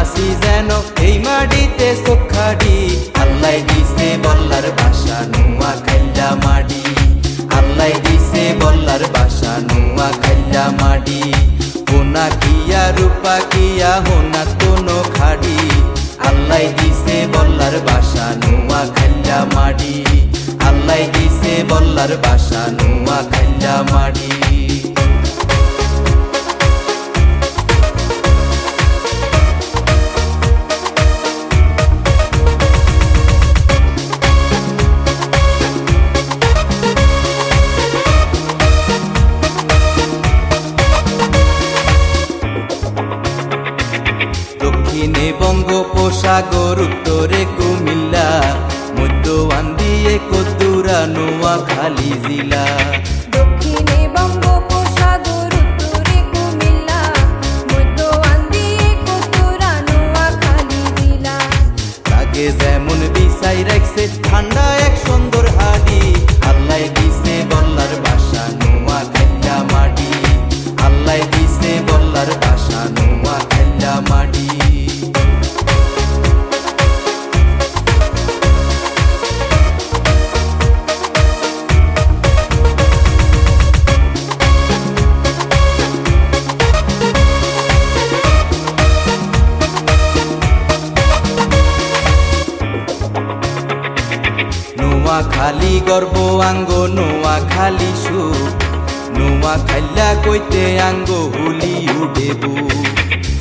আসি যেন এই মাটিতে সুখাডি আল্লাহ দিছে বল্লার বাসা নুয়া খাইলা মাডি আল্লাহ দিছে বল্লার বাসা নুয়া খাইলা মাডি হোনা কিয়া, রূপা কিয়া, হোনা কোনো খাডি আল্লাহ দিছে বল্লার বাসা নুয়া খাইলা মাডি আল্লাহ দিছে বল্লার বাসা নুয়া খাইলা মাডি বঙ্গোপসাগর উত্তরে কুমিল্লা মধ্য আন্দিয়ে কদ্দুরা নোয়া খালি জিলা। খালি গর্ব আঙ্গ নোয়া খালি সুখ। নোয়া খাইলা কইতে আঙ্গ হুলি উঠে বুক।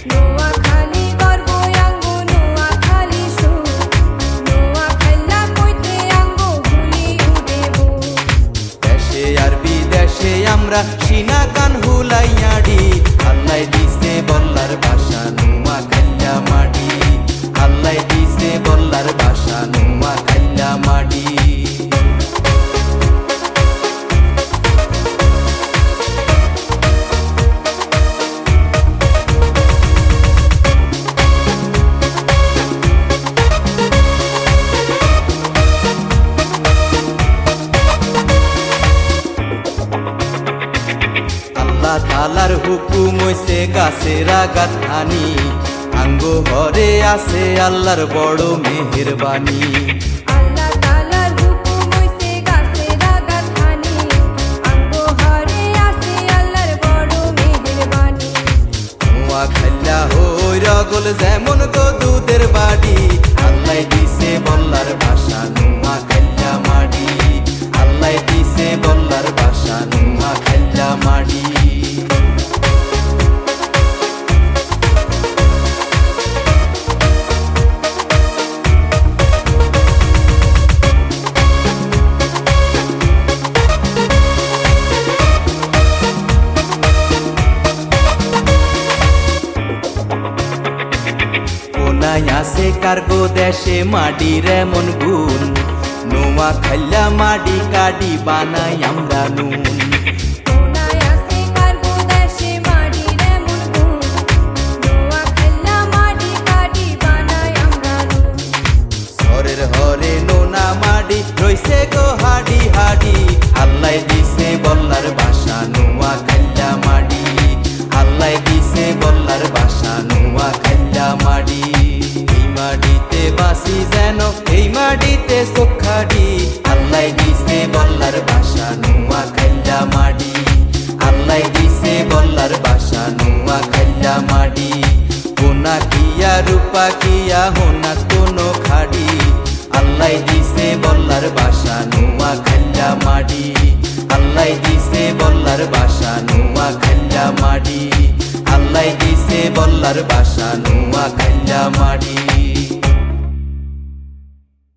নোয়াখালী গর্ব আঙ্গ নোয়াখালী সুর নোয়াখাল্লা কইতে আঙ্গ হুলি উড়েবো দেশে আর বিদেশে আমরা সিনা কান হুলাইয়াড়ি আল্লাহ দিছে বল্লার বাসা নুয়া খাইলা মাডি আল্লাহ দিছে বল্লার বাসা তালার হুকুম হইছে গাছের আগাত হানি। আঙ্গ ঘরে আছে আল্লাহর বড় মেহেরবানি। কোনায় আছে কার্গো দেশে মাডির এমন গুণ। নোয়া খাইলা মাডি কাডি বানাই আমরা নুন। মাডিতে বাসি যেন, এই মাডিতে সুখাডি আল্লাহ দিছে বল্লার বাসা নোয়া খাইলা মাডি আল্লাহ দিছে বল্লার বাসা নোয়া খাইলা মাডি কোনা কিয়া, রূপা কিয়া, হোনা কোনো খাড়ি আল্লাহ দিছে বল্লার বাসা নুয়া খাল্লা মাডি আল্লাহ দিছে বল্লার বাসা নুয়া খাল্লা মাডি আল্লাহ দিছে বল্লার বাসা নুয়া খাল্লা মাডি